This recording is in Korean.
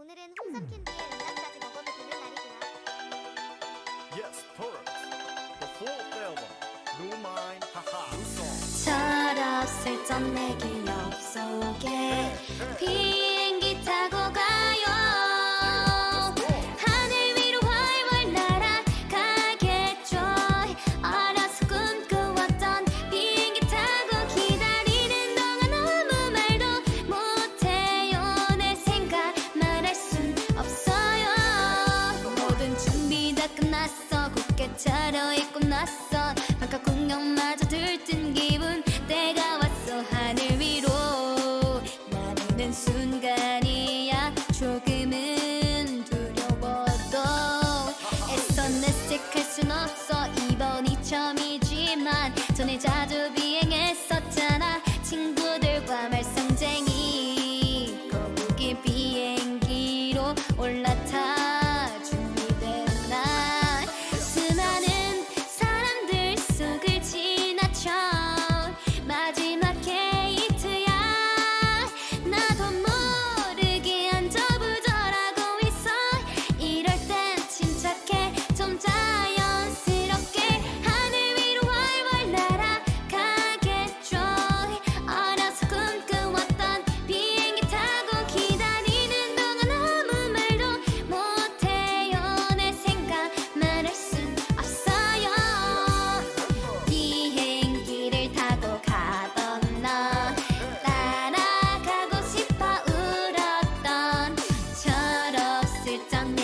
오늘은 홍삼 캔디의 음악까지 먹어도 되는 날이구나. Yes, Taurus. The fourth album, New Mind, Haha. New song. 철없을 전 내 기억 속에 비 들뜬 기분. 때가 왔어 하늘 위로. 나르는 순간이야. 조금은 두려워도 애써 내색할 순 없어. 이번이 처음이지만 전에 자주 비행했었잖아. 친구들과 말썽쟁이. 거북이 비행기로 올라 들떴네